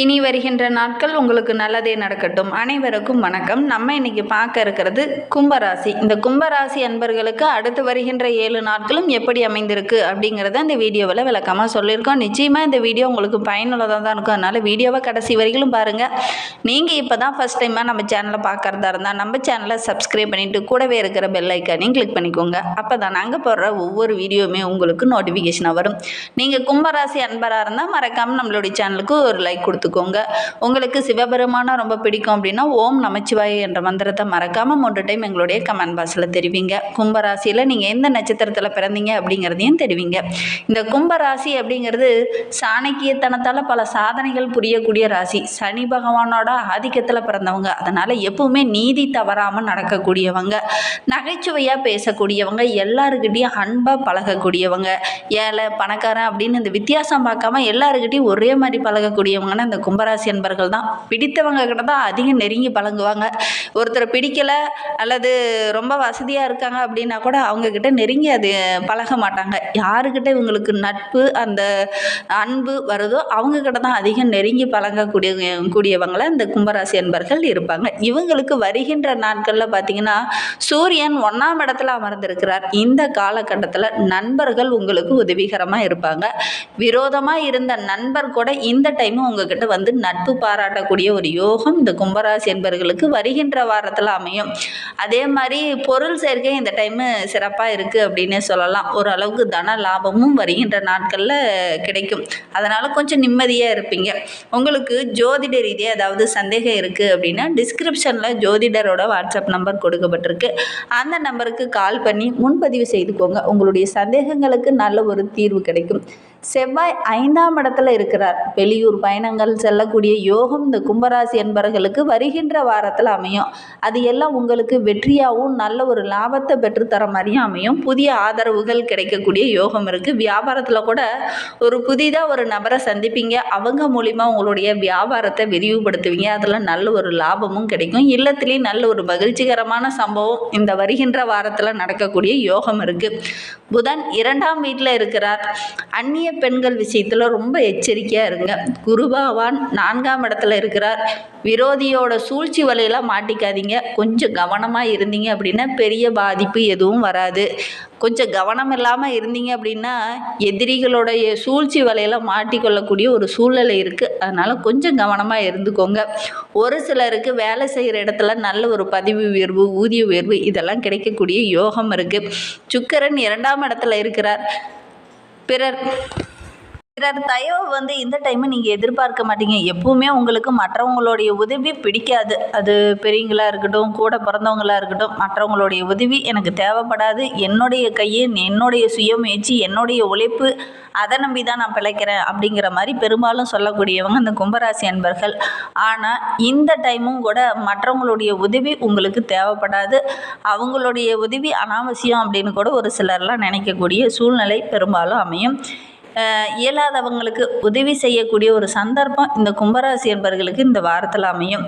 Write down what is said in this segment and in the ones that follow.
இனி வருகின்ற நாட்கள் உங்களுக்கு நல்லதே நடக்கட்டும். அனைவருக்கும் வணக்கம். நம்ம இன்னைக்கு பார்க்க இருக்கிறது கும்பராசி. இந்த கும்பராசி அன்பர்களுக்கு அடுத்து வருகின்ற ஏழு நாட்களும் எப்படி அமைந்திருக்கு அப்படிங்கிறத இந்த வீடியோவில் விளக்கமாக சொல்லியிருக்கோம். நிச்சயமாக இந்த வீடியோ உங்களுக்கு பயனுள்ளதாக தான் இருக்கும். அதனால் வீடியோவை கடைசி வரைக்கும் பாருங்கள் நீங்கள் இப்போ தான் ஃபஸ்ட் டைமாக நம்ம சேனலை பார்க்குறதா இருந்தால் நம்ம சேனலை சப்ஸ்கிரைப் பண்ணிவிட்டு கூடவே இருக்கிற பெல் ஐக்கானையும் கிளிக் பண்ணிக்கோங்க. அப்போ தான் நாங்கள் போடுற ஒவ்வொரு வீடியோவுமே உங்களுக்கு நோட்டிஃபிகேஷனாக வரும். நீங்கள் கும்பராசி அன்பராக இருந்தால் மறக்காமல் நம்மளுடைய சேனலுக்கு ஒரு லைக் கொடுத்து எடுத்துக்கோங்க உங்களுக்கு சிவபெருமானை ரொம்ப பிடிக்கும் அப்படின்னா ஓம் நமச்சிவாய என்ற மந்திரத்தை மறக்காமல் மூன்று டைம் எங்களுடைய கமெண்ட் பாக்ஸில் தெரிவிங்க. கும்பராசியில் நீங்கள் எந்த நட்சத்திரத்தில் பிறந்தீங்க அப்படிங்கிறதையும் தெரிவிங்க. இந்த கும்பராசி அப்படிங்கிறது சாணக்கியத்தனத்தால் பல சாதனைகள் புரியக்கூடிய ராசி. சனி பகவானோட ஆதிக்கத்தில் பிறந்தவங்க. அதனால் எப்பவுமே நீதி தவறாமல் நடக்கக்கூடியவங்க. நகைச்சுவையாக பேசக்கூடியவங்க. எல்லாருக்கிட்டையும் அன்பாக பழகக்கூடியவங்க. ஏழை பணக்காரன் அப்படின்னு இந்த வித்தியாசம் பார்க்காம எல்லாருக்கிட்டையும் ஒரே மாதிரி பழகக்கூடியவங்கன்னா இந்த கும்பராசி அன்பர்கள் தான். பிடித்தவங்க கிட்ட தான் அதிகம் நெருங்கி பழங்குவாங்க ஒருத்தரை பிடிக்கலை அல்லது ரொம்ப வசதியாக இருக்காங்க அப்படின்னா கூட அவங்கக்கிட்ட நெருங்கி அது பழக மாட்டாங்க. யாருக்கிட்ட இவங்களுக்கு நட்பு அந்த அன்பு வருதோ அவங்கக்கிட்ட தான் அதிகம் நெருங்கி பழங்கக்கூடிய கூடியவங்களை இந்த கும்பராசி அன்பர்கள் இருப்பாங்க. இவங்களுக்கு வருகின்ற நாட்களில் பார்த்தீங்கன்னா சூரியன் ஒன்றாம் இடத்துல அமர்ந்திருக்கிறார். இந்த காலகட்டத்தில் நண்பர்கள் உங்களுக்கு உதவிகரமாக இருப்பாங்க. விரோதமாக இருந்த நண்பர் கூட இந்த டைமும் உங்ககிட்ட வந்து நட்பு பாராட்டக்கூடிய ஒரு யோகம் இந்த கும்பராசி என்பவர்களுக்கு வருகின்ற வாரத்தில் அமையும். அதே மாதிரி பொருள் சேர்க்கை இந்த டைமு சிறப்பாக இருக்குது அப்படின்னே சொல்லலாம். ஓரளவுக்கு தன லாபமும் வருகின்ற நாட்களில் கிடைக்கும். அதனால் கொஞ்சம் நிம்மதியாக இருப்பீங்க. உங்களுக்கு ஜோதிட ரீதியாக ஏதாவது சந்தேகம் இருக்குது அப்படின்னா டிஸ்கிரிப்ஷனில் ஜோதிடரோட வாட்ஸ்அப் நம்பர் கொடுக்கப்பட்டிருக்கு. அந்த நம்பருக்கு கால் பண்ணி முன்பதிவு செய்துக்கோங்க. உங்களுடைய சந்தேகங்களுக்கு நல்ல ஒரு தீர்வு கிடைக்கும். செவ்வாய் ஐந்தாம் இடத்துல இருக்கிறார். வெளியூர் பயணங்கள் செல்லக்கூடிய யோகம் இந்த கும்பராசி என்பவர்களுக்கு வருகின்ற வாரத்தில் அமையும். அது எல்லாம் உங்களுக்கு வெற்றியாகவும் நல்ல ஒரு லாபத்தை பெற்றுத்தர மாதிரியும் அமையும். புதிய ஆதரவுகள் கிடைக்கக்கூடிய யோகம் இருக்குது வியாபாரத்தில் கூட ஒரு புதிதாக ஒரு நபரை சந்திப்பீங்க. அவங்க மூலிமா உங்களுடைய வியாபாரத்தை விரிவுபடுத்துவீங்க. அதில் நல்ல ஒரு லாபமும் கிடைக்கும். இல்லத்துலேயும் நல்ல ஒரு மகிழ்ச்சிகரமான சம்பவம் இந்த வருகின்ற வாரத்தில் நடக்கக்கூடிய யோகம் இருக்குது புதன் இரண்டாம் வீட்டில் இருக்கிறார். அந்நிய பெண்கள் விஷயத்தில் ரொம்ப எச்சரிக்கையாக இருங்க. குருபாவான் நான்காம் இடத்துல இருக்கிறார். விரோதியோட சூழ்ச்சி வலையெல்லாம் மாட்டிக்காதீங்க. கொஞ்சம் கவனமாக இருந்தீங்க அப்படின்னா பெரிய பாதிப்பு எதுவும் வராது. கொஞ்சம் கவனம் இல்லாமல் இருந்தீங்க அப்படின்னா எதிரிகளுடைய சூழ்ச்சி வலையெல்லாம் மாட்டிக்கொள்ளக்கூடிய ஒரு சூழ்நிலை இருக்குது அதனால் கொஞ்சம் கவனமாக இருந்துக்கோங்க. ஒரு சிலருக்கு வேலை செய்கிற இடத்துல நல்ல ஒரு பதிவு உயர்வு ஊதிய உயர்வு இதெல்லாம் கிடைக்கக்கூடிய யோகம் இருக்குது சுக்கரன் இரண்டாம் இடத்துல இருக்கிறார். பிறர் பிறர் தயவு வந்து இந்த டைமு நீங்கள் எதிர்பார்க்க மாட்டீங்க. எப்பவுமே உங்களுக்கு மற்றவங்களுடைய உதவி பிடிக்காது. அது பெரியவங்களாக இருக்கட்டும் கூட பிறந்தவங்களாக இருக்கட்டும் மற்றவங்களுடைய உதவி எனக்கு தேவைப்படாது. என்னுடைய கையை என்னுடைய சுயமுயற்சி என்னுடைய உழைப்பு அதை நம்பி தான் நான் பிழைக்கிறேன் அப்படிங்கிற மாதிரி பெரும்பாலும் சொல்லக்கூடியவங்க இந்த கும்பராசி அன்பர்கள். ஆனால் இந்த டைமும் கூட மற்றவங்களுடைய உதவி உங்களுக்கு தேவைப்படாது. அவங்களுடைய உதவி அனாவசியம் அப்படின்னு கூட ஒரு சிலர்லாம் நினைக்கக்கூடிய சூழ்நிலை பெரும்பாலும் அமையும். இயலாதவங்களுக்கு உதவி செய்யக்கூடிய ஒரு சந்தர்ப்பம் இந்த கும்பராசி என்பர்களுக்கு இந்த வாரத்தில் அமையும்.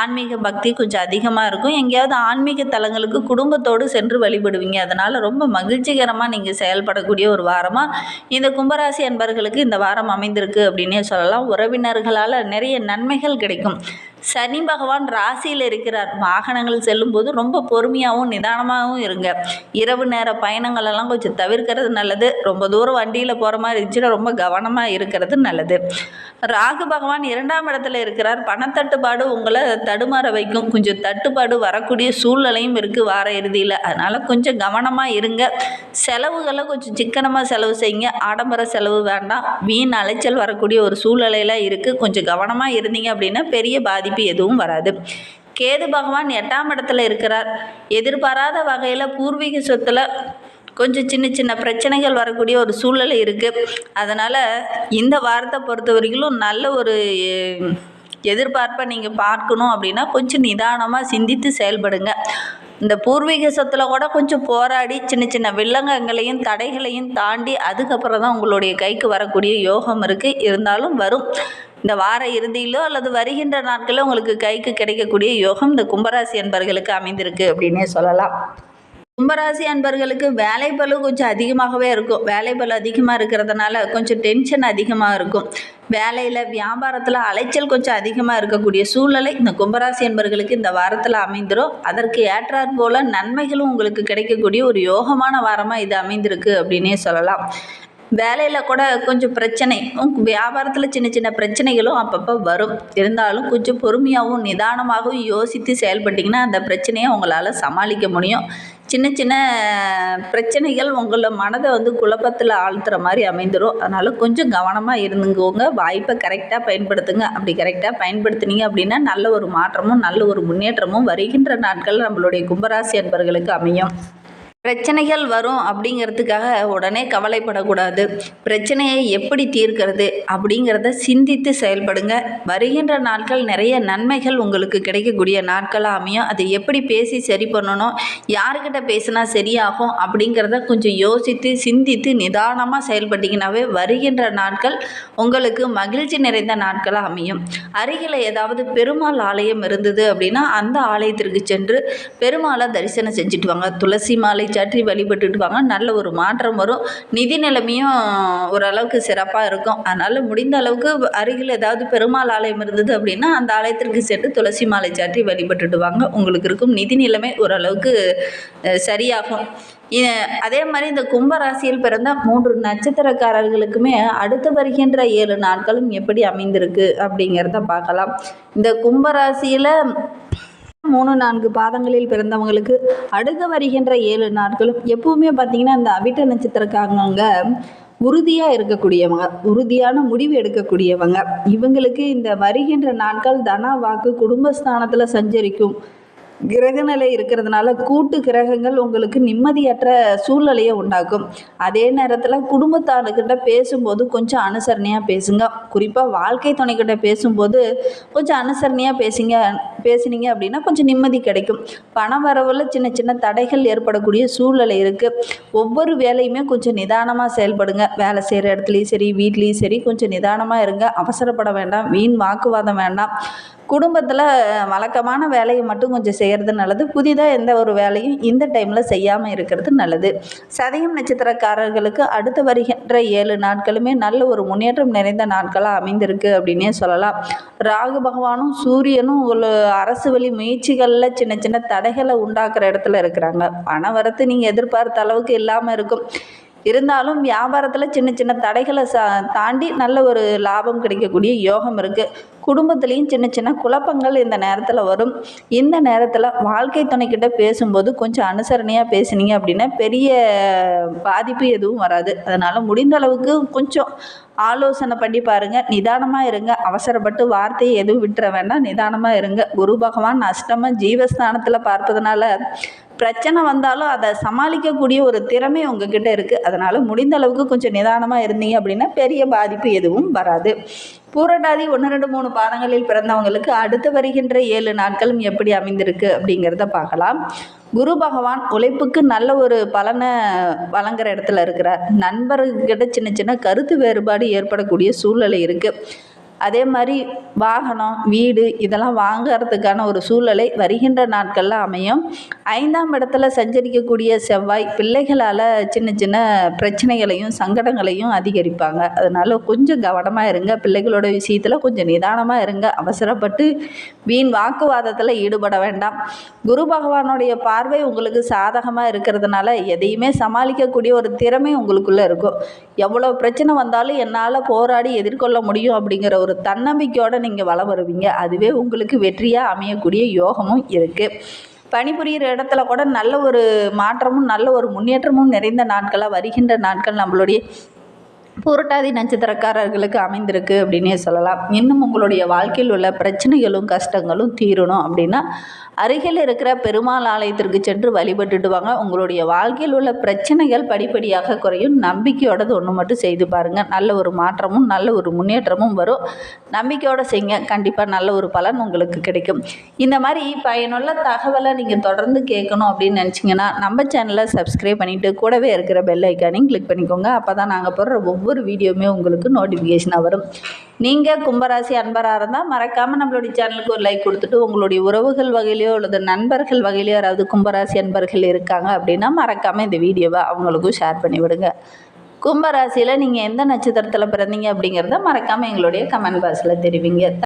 ஆன்மீக பக்தி கொஞ்சம் அதிகமாக இருக்கும். எங்கேயாவது ஆன்மீக தலங்களுக்கு குடும்பத்தோடு சென்று வழிபடுவீங்க. அதனால் ரொம்ப மகிழ்ச்சிகரமாக நீங்கள் செயல்படக்கூடிய ஒரு வாரமாக இந்த கும்பராசி அன்பர்களுக்கு இந்த வாரம் அமைந்திருக்கு அப்படின்னே சொல்லலாம். உறவினர்களால் நிறைய நன்மைகள் கிடைக்கும். சனி பகவான் ராசியில் இருக்கிறார். வாகனங்கள் செல்லும்போது ரொம்ப பொறுமையாகவும் நிதானமாகவும் இருங்க. இரவு நேர பயணங்கள் எல்லாம் கொஞ்சம் தவிர்க்கிறது நல்லது. ரொம்ப தூரம் வண்டியில் போகிற மாதிரி இருந்துச்சுன்னா ரொம்ப கவனமாக இருக்கிறது நல்லது. ராகு பகவான் இரண்டாம் இடத்துல இருக்கிறார். பணத்தட்டுப்பாடு உங்களை தடுமாற வைக்கும். கொஞ்சம் தட்டுப்பாடு வரக்கூடிய சூழ்நிலையும் இருக்குது வார இறுதியில். அதனால் கொஞ்சம் கவனமாக இருங்க. செலவுகளை கொஞ்சம் சிக்கனமாக செலவு செய்யுங்க. ஆடம்பர செலவு வேண்டாம். வீண் அலைச்சல் வரக்கூடிய ஒரு சூழ்நிலையெல்லாம் இருக்குது கொஞ்சம் கவனமாக இருந்தீங்க அப்படின்னா பெரிய பாதிப்பு எதுவும் வராது. கேது பகவான் எட்டாம் இடத்துல இருக்கிறார். எதிர்பாராத வகையில் பூர்வீக சொத்தில் கொஞ்சம் சின்ன சின்ன பிரச்சனைகள் வரக்கூடிய ஒரு சூழ்நிலை இருக்குது அதனால் இந்த வாரத்தை பொறுத்த வரைக்கும் நல்ல ஒரு எதிர்பார்ப்பை நீங்கள் பார்க்கணும் அப்படின்னா கொஞ்சம் நிதானமாக சிந்தித்து செயல்படுங்க. இந்த பூர்வீக சொத்தில் கூட கொஞ்சம் போராடி சின்ன சின்ன வில்லங்கங்களையும் தடைகளையும் தாண்டி அதுக்கப்புறம் தான் உங்களுடைய கைக்கு வரக்கூடிய யோகம் இருக்குது இருந்தாலும் வரும். இந்த வார இறுதியிலோ அல்லது வருகின்ற நாட்களில் உங்களுக்கு கைக்கு கிடைக்கக்கூடிய யோகம் இந்த கும்பராசி அன்பர்களுக்கு அமைந்திருக்கு அப்படின்னே சொல்லலாம். கும்பராசி அன்பர்களுக்கு வேலை பளு கொஞ்சம் அதிகமாகவே இருக்கும். வேலை பளு அதிகமாக இருக்கிறதுனால கொஞ்சம் டென்ஷன் அதிகமாக இருக்கும். வேலையில் வியாபாரத்தில் அலைச்சல் கொஞ்சம் அதிகமாக இருக்கக்கூடிய சூழ்நிலை இந்த கும்பராசி என்பர்களுக்கு இந்த வாரத்தில் அமைந்துடும் அதற்கு ஏற்றாற் போல் நன்மைகளும் உங்களுக்கு கிடைக்கக்கூடிய ஒரு யோகமான வாரமாக இது அமைந்திருக்கு அப்படின்னே சொல்லலாம். வேலையில் கூட கொஞ்சம் பிரச்சனை. உம் வியாபாரத்தில் சின்ன சின்ன பிரச்சனைகளும் அப்பப்போ வரும். இருந்தாலும் கொஞ்சம் பொறுமையாகவும் நிதானமாகவும் யோசித்து செயல்பட்டிங்கன்னா அந்த பிரச்சனையை உங்களால் சமாளிக்க முடியும். சின்ன சின்ன பிரச்சனைகள் உங்களை மனதை வந்து குழப்பத்தில் ஆழ்த்துற மாதிரி அமைந்துடும் அதனால் கொஞ்சம் கவனமாக இருந்துங்கோங்க. வாய்ப்பை கரெக்டாக பயன்படுத்துங்க. அப்படி கரெக்டாக பயன்படுத்துனீங்க அப்படின்னா நல்ல ஒரு மாற்றமும் நல்ல ஒரு முன்னேற்றமும் வருகின்ற நாட்கள் நம்மளுடைய கும்பராசி அன்பர்களுக்கு அமையும். பிரச்சனைகள் வரும் அப்படிங்கிறதுக்காக உடனே கவலைப்படக்கூடாது. பிரச்சனையை எப்படி தீர்க்கிறது அப்படிங்கிறத சிந்தித்து செயல்படுங்க. வருகின்ற நாட்கள் நிறைய நன்மைகள் உங்களுக்கு கிடைக்கக்கூடிய நாட்களாக அமையும். அதை எப்படி பேசி சரி பண்ணணும் யாருக்கிட்ட பேசினா சரியாகும் அப்படிங்கிறத கொஞ்சம் யோசித்து சிந்தித்து நிதானமாக செயல்பட்டிங்கனாவே வருகின்ற நாட்கள் உங்களுக்கு மகிழ்ச்சி நிறைந்த நாட்களாக அமையும். அருகில் ஏதாவது பெருமாள் ஆலயம் இருந்தது அப்படின்னா அந்த ஆலயத்திற்கு சென்று பெருமாளை தரிசனம் செஞ்சுட்டு வாங்க. துளசி மாலை சாற்றி வழிபட்டுட்டு வாங்க நல்ல ஒரு மாற்றம் வரும். நிதி நிலைமையும் ஓரளவுக்கு சிறப்பாக இருக்கும். அதனால் முடிந்த அளவுக்கு அருகில் ஏதாவது பெருமாள் ஆலயம் இருந்தது அப்படின்னா அந்த ஆலயத்திற்கு சென்று துளசி மாலை சாற்றி வழிபட்டுட்டு வாங்க உங்களுக்கு இருக்கும் நிதி நிலைமை ஓரளவுக்கு சரியாகும். அதே மாதிரி இந்த கும்பராசியில் பிறந்த மூன்று நட்சத்திரக்காரர்களுக்குமே அடுத்து வருகின்ற ஏழு நாட்களும் எப்படி அமைந்திருக்கு அப்படிங்கிறத பார்க்கலாம். இந்த கும்பராசியில் மூணு நான்கு பாதங்களில் பிறந்தவங்களுக்கு அடுத்து வருகின்ற ஏழு நாட்களும் எப்பவுமே பார்த்தீங்கன்னா இந்த அவிட்ட நட்சத்திரக்காரங்க உறுதியாக இருக்கக்கூடியவங்க உறுதியான முடிவு எடுக்கக்கூடியவங்க. இவங்களுக்கு இந்த வருகின்ற நாட்கள் தன வாக்கு குடும்பஸ்தானத்தில் சஞ்சரிக்கும். கிரகநிலை இருக்கிறதுனால கூட்டு கிரகங்கள் உங்களுக்கு நிம்மதியற்ற சூழ்நிலையை உண்டாக்கும். அதே நேரத்தில் குடும்பத்தாருக்கிட்ட பேசும்போது கொஞ்சம் அனுசரணையாக பேசுங்க. குறிப்பாக வாழ்க்கை துணைக்கிட்ட பேசும்போது கொஞ்சம் அனுசரணையாக பேசுங்க பேசுனீங்க அப்படின்னா கொஞ்சம் நிம்மதி கிடைக்கும். பண வரவில் சின்ன சின்ன தடைகள் ஏற்படக்கூடிய சூழ்நிலை இருக்குது ஒவ்வொரு வேலையுமே கொஞ்சம் நிதானமாக செயல்படுங்க. வேலை செய்கிற இடத்துலையும் சரி வீட்லேயும் சரி கொஞ்சம் நிதானமாக இருங்க. அவசரப்பட வேண்டாம். வீண் வாக்குவாதம் வேண்டாம். குடும்பத்தில் வழக்கமான வேலையை மட்டும் கொஞ்சம் செய்ய செய்கிறது நல்லது புதிதாக எந்த ஒரு வேலையும் இந்த டைமில் செய்யாமல் இருக்கிறது நல்லது. சதயம் நட்சத்திரக்காரர்களுக்கு அடுத்து வருகின்ற ஏழு நாட்களுமே நல்ல ஒரு முன்னேற்றம் நிறைந்த நாட்களாக அமைந்திருக்கு அப்படின்னே சொல்லலாம். ராகு பகவானும் சூரியனும் ஒரு அரசு வழி முயற்சிகளில் சின்ன சின்ன தடைகளை உண்டாக்குற இடத்துல இருக்கிறாங்க. பண வரத்து நீங்கள் எதிர்பார்த்த அளவுக்கு இல்லாமல் இருக்கும். இருந்தாலும் வியாபாரத்தில் சின்ன சின்ன தடைகளை சா தாண்டி நல்ல ஒரு லாபம் கிடைக்கக்கூடிய யோகம் இருக்குது குடும்பத்துலேயும் சின்ன சின்ன குழப்பங்கள் இந்த நேரத்தில் வரும். இந்த நேரத்தில் வாழ்க்கை துணைக்கிட்ட பேசும்போது கொஞ்சம் அனுசரணையாக பேசினீங்க அப்படின்னா பெரிய பாதிப்பு எதுவும் வராது. அதனால் முடிந்த அளவுக்கு கொஞ்சம் ஆலோசனை பண்ணி பாருங்கள் நிதானமாக இருங்க. அவசரப்பட்டு வார்த்தையை எதுவும் விட்டுற வேண்டாம். நிதானமாக இருங்க. குரு பகவான் அஷ்டம ஜீவஸ்தானத்தில் பார்ப்பதனால பிரச்சனை வந்தாலும் அதை சமாளிக்கக்கூடிய ஒரு திறமை உங்ககிட்ட இருக்குது அதனால் முடிந்த அளவுக்கு கொஞ்சம் நிதானமாக இருந்தீங்க அப்படின்னா பெரிய பாதிப்பு எதுவும் வராது. பூரட்டாதி ஒன்று ரெண்டு மூணு பாதங்களில் பிறந்தவங்களுக்கு அடுத்து வருகின்ற ஏழு நாட்களும் எப்படி அமைந்திருக்கு அப்படிங்கிறத பார்க்கலாம். குரு பகவான் உழைப்புக்கு நல்ல ஒரு பலனை வழங்குற இடத்துல இருக்கிறார். நண்பர்கிட்ட சின்ன சின்ன கருத்து வேறுபாடு ஏற்படக்கூடிய சூழ்நிலை இருக்குது அதே மாதிரி வாகனம் வீடு இதெல்லாம் வாங்கறதுக்கான ஒரு சூழ்நிலை வருகின்ற நாட்களில் அமையும். ஐந்தாம் இடத்துல சஞ்சரிக்கக்கூடிய செவ்வாய் பிள்ளைகளால் சின்ன சின்ன பிரச்சனைகளையும் சங்கடங்களையும் அதிகரிப்பாங்க. அதனால் கொஞ்சம் கவனமாக இருங்க. பிள்ளைகளோட விஷயத்தில் கொஞ்சம் நிதானமாக இருங்க. அவசரப்பட்டு வீண் வாக்குவாதத்தில் ஈடுபட வேண்டாம். குரு பகவானுடைய பார்வை உங்களுக்கு சாதகமாக இருக்கிறதுனால எதையுமே சமாளிக்கக்கூடிய ஒரு திறமை உங்களுக்குள்ளே இருக்கும். எவ்வளோ பிரச்சனை வந்தாலும் என்னால் போராடி எதிர்கொள்ள முடியும் அப்படிங்கிற ஒரு தன்னம்பிக்கையோடு நீங்கள் வளம் வருவீங்க. அதுவே உங்களுக்கு வெற்றியாக அமையக்கூடிய யோகமும் இருக்குது பணிபுரிகிற இடத்துல கூட நல்ல ஒரு மாற்றமும் நல்ல ஒரு முன்னேற்றமும் நிறைந்த நாட்களாக வருகின்ற நாட்கள் நம்மளுடைய புரட்டாதி நட்சத்திரக்காரர்களுக்கு அமைந்திருக்கு அப்படின்னே சொல்லலாம். இன்னும் உங்களுடைய வாழ்க்கையில் உள்ள பிரச்சனைகளும் கஷ்டங்களும் தீரணும் அப்படின்னா அருகில் இருக்கிற பெருமாள் ஆலயத்திற்கு சென்று வழிபட்டுட்டு வாங்க. உங்களுடைய வாழ்க்கையில் உள்ள பிரச்சனைகள் படிப்படியாக குறையும். நம்பிக்கையோடது ஒன்று மட்டும் செய்து பாருங்கள் நல்ல ஒரு மாற்றமும் நல்ல ஒரு முன்னேற்றமும் வரும். நம்பிக்கையோடு செய்யுங்க. கண்டிப்பாக நல்ல ஒரு பலன் உங்களுக்கு கிடைக்கும். இந்த மாதிரி பயனுள்ள தகவலை நீங்கள் தொடர்ந்து கேட்கணும் அப்படின்னு நினச்சிங்கன்னா நம்ம சேனலை சப்ஸ்கிரைப் பண்ணிவிட்டு கூடவே இருக்கிற பெல் ஐக்கானையும் கிளிக் பண்ணிக்கோங்க. அப்போ தான் நாங்கள் போடுற ஒவ்வொரு வீடியோவுமே உங்களுக்கு நோட்டிஃபிகேஷனாக வரும். நீங்கள் கும்பராசி அன்பராக இருந்தால் மறக்காமல் நம்மளுடைய சேனலுக்கு ஒரு லைக் கொடுத்துட்டு உங்களுடைய உறவுகள் வகையிலையோ அல்லது நண்பர்கள் வகையிலையோ யாராவது கும்பராசி அன்பர்கள் இருக்காங்க அப்படின்னா மறக்காமல் இந்த வீடியோவை அவங்களுக்கும் ஷேர் பண்ணி விடுங்க. கும்பராசியில் நீங்கள் எந்த நட்சத்திரத்தில் பிறந்தீங்க அப்படிங்கிறத மறக்காமல் எங்களுடைய கமெண்ட் பாக்ஸில் தெரிவிங்க.